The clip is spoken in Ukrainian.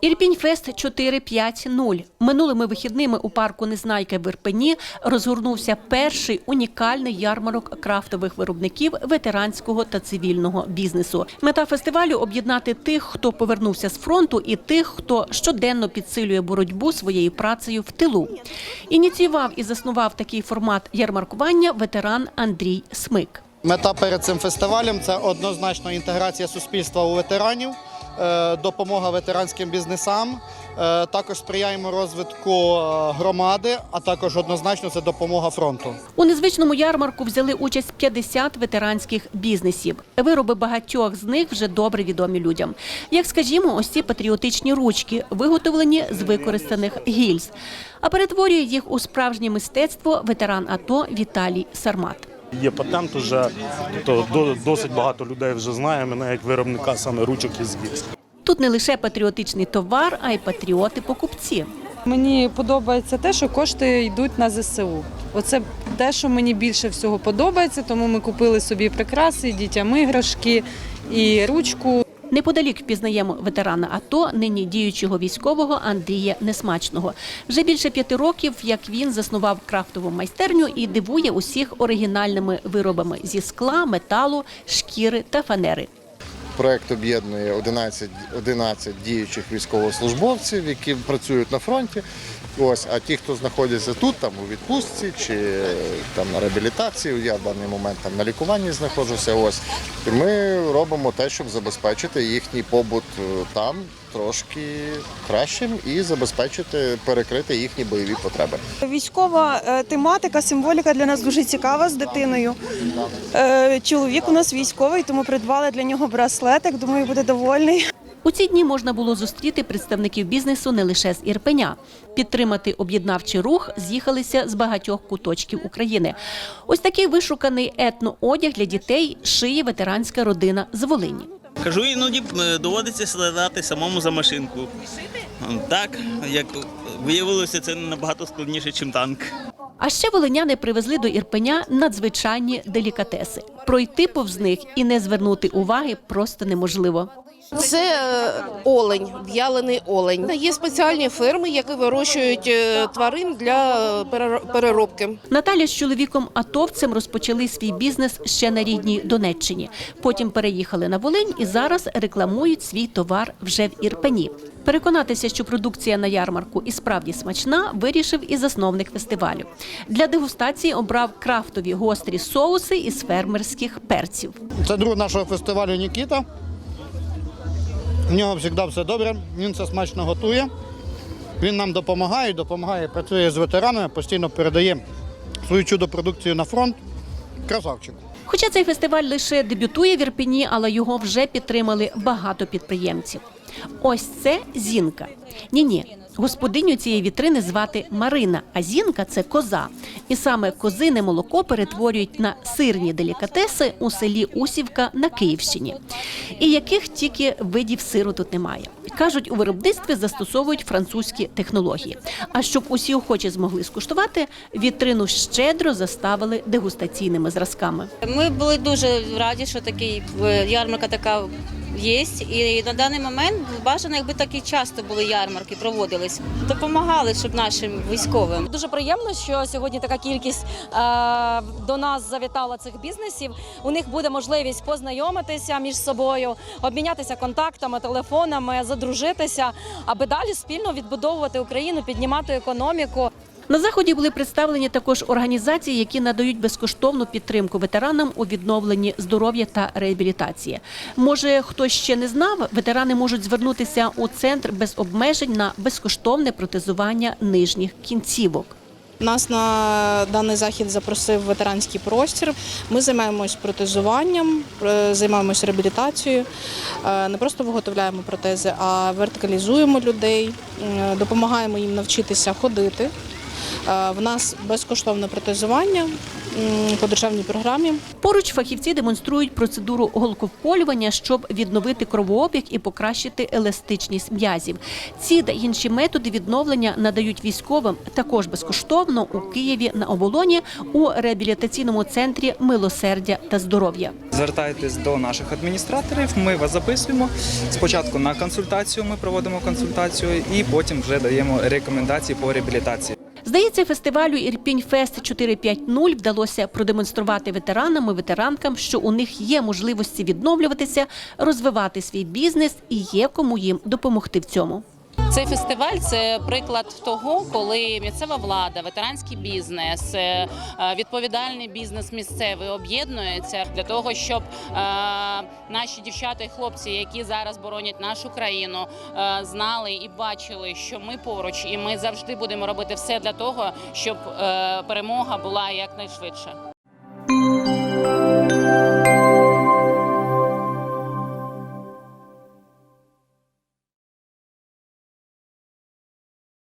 Ірпіньфест 4.5.0. Минулими вихідними у парку Незнайка в Ірпені розгорнувся перший унікальний ярмарок крафтових виробників ветеранського та цивільного бізнесу. Мета фестивалю об'єднати тих, хто повернувся з фронту, і тих, хто щоденно підсилює боротьбу своєю працею в тилу. Ініціював і заснував такий формат ярмаркування ветеран Андрій Смик. Мета перед цим фестивалем це однозначно інтеграція суспільства у ветеранів, допомога ветеранським бізнесам. Е, Також сприяємо розвитку е, громади, а також однозначно це допомога фронту. У незвичному ярмарку взяли участь 50 ветеранських бізнесів. Вироби багатьох з них вже добре відомі людям. Як скажімо, ось ці патріотичні ручки, виготовлені з використаних гільз. А перетворює їх у справжнє мистецтво ветеран АТО Віталій Сармат. Є патент уже, тобто досить багато людей вже знає мене як виробника саме ручок із гільз. Тут не лише патріотичний товар, а й патріоти-покупці. Мені подобається те, що кошти йдуть на ЗСУ. Оце те, що мені більше всього подобається, тому ми купили собі прикраси, дітям іграшки і ручку. Неподалік впізнаємо ветерана АТО, нині діючого військового Андрія Несмачного. Вже більше п'яти років, як він заснував крафтову майстерню і дивує усіх оригінальними виробами зі скла, металу, шкіри та фанери. Проект об'єднує 11, 11 діючих військовослужбовців, які працюють на фронті. Ось, а ті, хто знаходяться тут, там у відпустці чи там на реабілітації, я в даний момент там на лікуванні знаходжуся. Ось ми робимо те, щоб забезпечити їхній побут е, там трошки кращим і забезпечити перекрити їхні бойові потреби. Військова е, тематика, символіка для нас дуже цікава з дитиною. Е, Чоловік у нас військовий, тому придбали для нього браслетик. Думаю, буде довольний. У ці дні можна було зустріти представників бізнесу не лише з Ірпеня. Підтримати об'єднавчий рух з'їхалися з багатьох куточків України. Ось такий вишуканий етноодяг для дітей шиє ветеранська родина з Волині. Кажу, іноді е, доводиться слідати самому за машинку. Так, як виявилося, це набагато складніше, ніж танк. А ще волиняни привезли до Ірпеня надзвичайні делікатеси. Пройти повз них і не звернути уваги просто неможливо. Це е, олень, в'ялений олень. Є спеціальні ферми, які вирощують е, тварин для е, переробки. Наталя з чоловіком атовцем розпочали свій бізнес ще на рідній Донеччині. Потім переїхали на Волинь і зараз рекламують свій товар вже в Ірпені. Переконатися, що продукція на ярмарку і справді смачна, вирішив і засновник фестивалю. Для дегустації обрав крафтові гострі соуси із фермерських перців. Це друг нашого фестивалю Нікіта. В нього завжди все добре, він це смачно готує. Він нам допомагає, допомагає, працює з ветеранами, постійно передає свою чудо-продукцію на фронт. Красавчик. Хоча цей фестиваль лише дебютує в Ірпені, але його вже підтримали багато підприємців. Ось це Зінка. Ні, ні. Господиню цієї вітрини звати Марина, а зінка це коза. І саме козине молоко перетворюють на сирні делікатеси у селі Усівка на Київщині. І яких тільки видів сиру тут немає. Кажуть, у виробництві застосовують французькі технології. А щоб усі охочі змогли скуштувати, вітрину щедро заставили дегустаційними зразками. Ми були дуже раді, що такий е, ярмарка така є. І на даний момент бажано, якби такі часто були ярмарки, проводились. Допомагали, щоб нашим військовим. Дуже приємно, що сьогодні така кількість е, до нас завітала цих бізнесів. У них буде можливість познайомитися між собою, обмінятися контактами, телефонами, задружитися, аби далі спільно відбудовувати Україну, піднімати економіку. На заході були представлені також організації, які надають безкоштовну підтримку ветеранам у відновленні здоров'я та реабілітації. Може, хтось ще не знав, ветерани можуть звернутися у центр без обмежень на безкоштовне протезування нижніх кінцівок. Нас на даний захід запросив ветеранський простір. Ми займаємось протезуванням, е, займаємось реабілітацією. Е, Не просто виготовляємо протези, а вертикалізуємо людей, допомагаємо їм навчитися ходити. Е, В нас безкоштовне протезування. по державній програмі. Поруч фахівці демонструють процедуру голковколювання, щоб відновити кровообіг і покращити еластичність м'язів. Ці та інші методи відновлення надають військовим також безкоштовно у Києві на оболоні у реабілітаційному центрі милосердя та здоров'я. Звертайтесь до наших адміністраторів, ми вас записуємо. Спочатку на консультацію ми проводимо консультацію і потім вже даємо рекомендації по реабілітації. Здається, фестивалю Ірпінь Фест 450 вдалося продемонструвати ветеранам і ветеранкам, що у них є можливості відновлюватися, розвивати свій бізнес і є кому їм допомогти в цьому. Цей фестиваль це приклад того, коли місцева влада, ветеранський бізнес, е, е, відповідальний бізнес місцевий об'єднується для того, щоб е, наші дівчата і хлопці, які зараз боронять нашу країну, знали і бачили, що ми поруч, і ми завжди будемо робити все для того, щоб перемога була якнайшвидше.